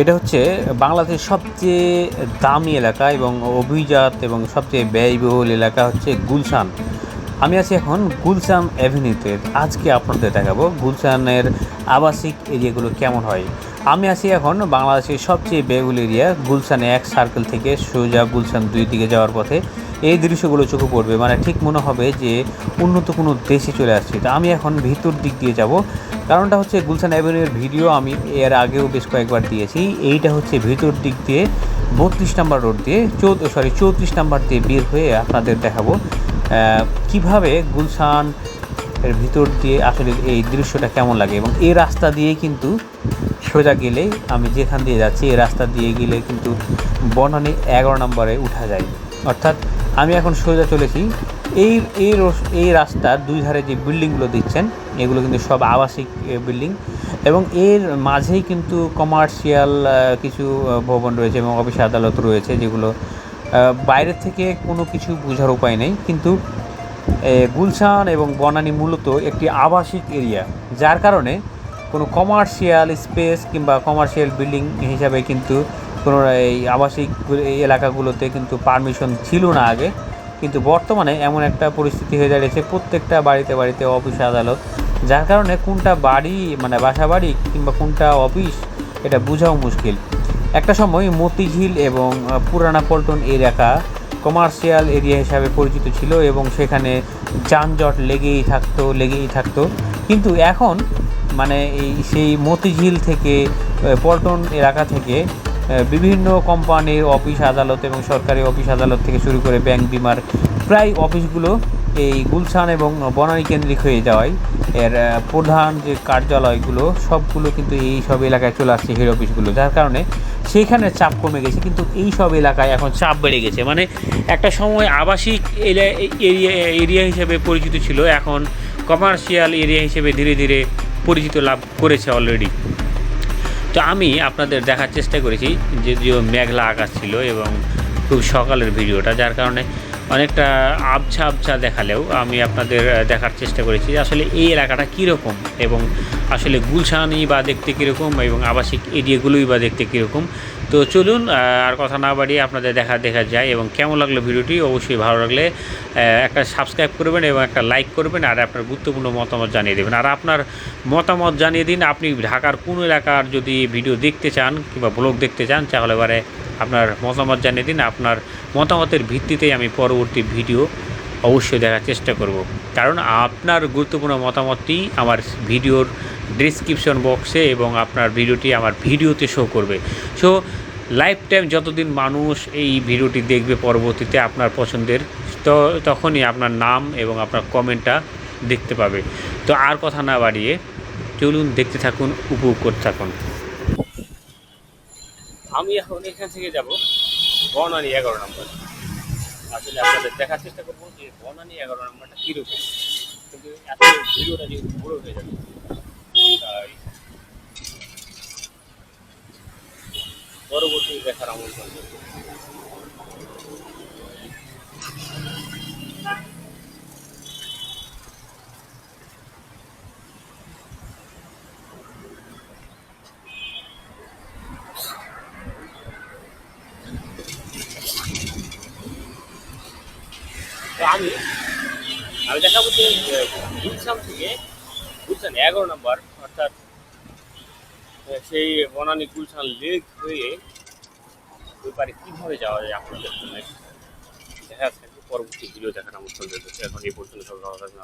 এটা হচ্ছে বাংলাদেশের সবচেয়ে দামি এলাকা এবং অভিজাত এবং সবচেয়ে ব্যয়বহুল এলাকা হচ্ছে গুলশান। আমি আছি এখন গুলশান অ্যাভিনিউতে। আজকে আপনাদের দেখাবো গুলশানের আবাসিক এরিয়াগুলো কেমন হয়। আমি আছি এখন বাংলাদেশের সবচেয়ে ব্যয়বহুল এরিয়া, গুলশান এক সার্কেল থেকে সোজা গুলশান দুই দিকে যাওয়ার পথে। এই দৃশ্যগুলো চোখে পড়বে মানে ঠিক মনে হবে যে উন্নত কোনো দেশে চলে আসছে। তো আমি এখন ভিতর দিক দিয়ে যাব। কারণটা হচ্ছে গুলশান অ্যাভিনিউর ভিডিও আমি এর আগেও বেশ কয়েকবার দিয়েছি। এইটা হচ্ছে ভিতর দিক দিয়ে বত্রিশ নাম্বার রোড দিয়ে, চৌদ সরি চৌত্রিশ নাম্বার দিয়ে বের হয়ে আপনাদের দেখাবো কীভাবে গুলশান এর ভিতর দিয়ে আসলে এই দৃশ্যটা কেমন লাগে এবং এই রাস্তা দিয়ে কিন্তু সোজা গেলে, আমি যেখান দিয়ে যাচ্ছি, এই রাস্তা দিয়ে গেলে কিন্তু বনানী এগারো নম্বরে উঠা যায়। অর্থাৎ আমি এখন সোজা চলেছি এই এই এই রাস্তার দুই ধারে যে বিল্ডিংগুলো দিচ্ছেন এগুলো কিন্তু সব আবাসিক বিল্ডিং। এবং এর মাঝেই কিন্তু কমার্শিয়াল কিছু ভবন রয়েছে এবং অফিস আদালত রয়েছে যেগুলো আহ, বাইরের থেকে কোনো কিছু বোঝার উপায় নেই। কিন্তু গুলশান এবং বনানী মূলত একটি আবাসিক এরিয়া। যার কারণে কোনো কমার্শিয়াল স্পেস কিংবা কমার্শিয়াল বিল্ডিং হিসাবে কিন্তু কোনো এই আবাসিক এলাকাগুলোতে কিন্তু পারমিশন ছিল না আগে। কিন্তু বর্তমানে এমন একটা পরিস্থিতি হয়ে দাঁড়িয়েছে, প্রত্যেকটা বাড়িতে বাড়িতে অফিস আদালত, যার কারণে কোনটা বাড়ি মানে বাসা বাড়ি কিংবা কোনটা অফিস, এটা বোঝাও মুশকিল। একটা সময় মতিঝিল এবং পুরানা পল্টন এলাকা কমার্শিয়াল এরিয়া হিসাবে পরিচিত ছিল এবং সেখানে যানজট লেগেই থাকতো লেগেই থাকতো। কিন্তু এখন মানে এই সেই মতিঝিল থেকে পল্টন এলাকা থেকে বিভিন্ন কোম্পানির অফিস আদালত এবং সরকারি অফিস আদালত থেকে শুরু করে ব্যাংক বিমার প্রায় অফিসগুলো এই গুলশান এবং বনানী কেন্দ্রিক হয়ে যাওয়ায়। এর প্রধান যে কার্যালয়গুলো, সবগুলো কিন্তু এই সব এলাকায় চলে আসছে হেড অফিসগুলো যার কারণে সেইখানে চাপ কমে গেছে। কিন্তু এই সব এলাকায় এখন চাপ বেড়ে গেছে। মানে একটা সময় আবাসিক এরিয়া এরিয়া হিসেবে পরিচিত ছিল। এখন কমার্শিয়াল এরিয়া হিসেবে ধীরে ধীরে পরিচিত লাভ করেছে অলরেডি তো আমি আপনাদের দেখার চেষ্টা করেছি, যদিও মেঘলা আকাশ ছিল এবং খুব সকালের ভিডিওটা, যার কারণে অনেকটা আবছা আবছা দেখালেও আমি আপনাদের দেখার চেষ্টা করেছি যে আসলে এই এলাকাটা কীরকম এবং আসলে গুলশানই বা দেখতে কীরকম এবং আবাসিক এরিয়াগুলোই বা দেখতে কীরকম। তো চলুন আর কথা না বাড়িয়ে আপনাদের দেখা দেখা যায় এবং কেমন লাগল ভিডিওটি অবশ্যই ভালো লাগলে একটা সাবস্ক্রাইব করবেন এবং একটা লাইক করবেন আর আপনার গুরুত্বপূর্ণ মতামত জানিয়ে দেবেন। আর আপনার মতামত জানিয়ে দিন, আপনি ঢাকার কোন এলাকার যদি ভিডিও দেখতে চান কিংবা ব্লগ দেখতে চান, তাহলে এবারে আপনার মতামত জানিয়ে দিন, আপনার মতামতের ভিত্তিতেই আমি পরবর্তী ভিডিও অবশ্যই দেখার চেষ্টা করব। কারণ আপনার গুরুত্বপূর্ণ মতামতটি আমার ভিডিওর ডিসক্রিপশন বক্সে এবং আপনার ভিডিওটি আমার ভিডিওতে শো করবে। সো লাইফ টাইম যতদিন মানুষ এই ভিডিওটি দেখবে পরবর্তীতে আপনার পছন্দের, তো তখনই আপনার নাম এবং আপনার কমেন্টটা দেখতে পাবে। তো আর কথা না বাড়িয়ে চলুন দেখতে থাকুন, উপভোগ করতে থাকুন। আমি এখন এখান থেকে যাব বনানী এগারো নম্বর। আসলে আপনাদের দেখার চেষ্টা করব যে বনানী এগারো নম্বরটা কীরকম। কিন্তু এত ভিডিওটা যেহেতু বড় হয়ে যাবে, তাই পরবর্তী দেখার আমন্ত্রণ করব। আমি আমি দেখাবো যে গুলশান থেকে, গুলশান এগারো নম্বর, অর্থাৎ সেই বনানী গুলশান লেক হয়ে ওই পারে কীভাবে যাওয়া যায় আপনাদের জন্য দেখা যাচ্ছে, পরবর্তী ভিডিও দেখার আমার। এখন এই পর্যন্ত সব ভালো থাকবেন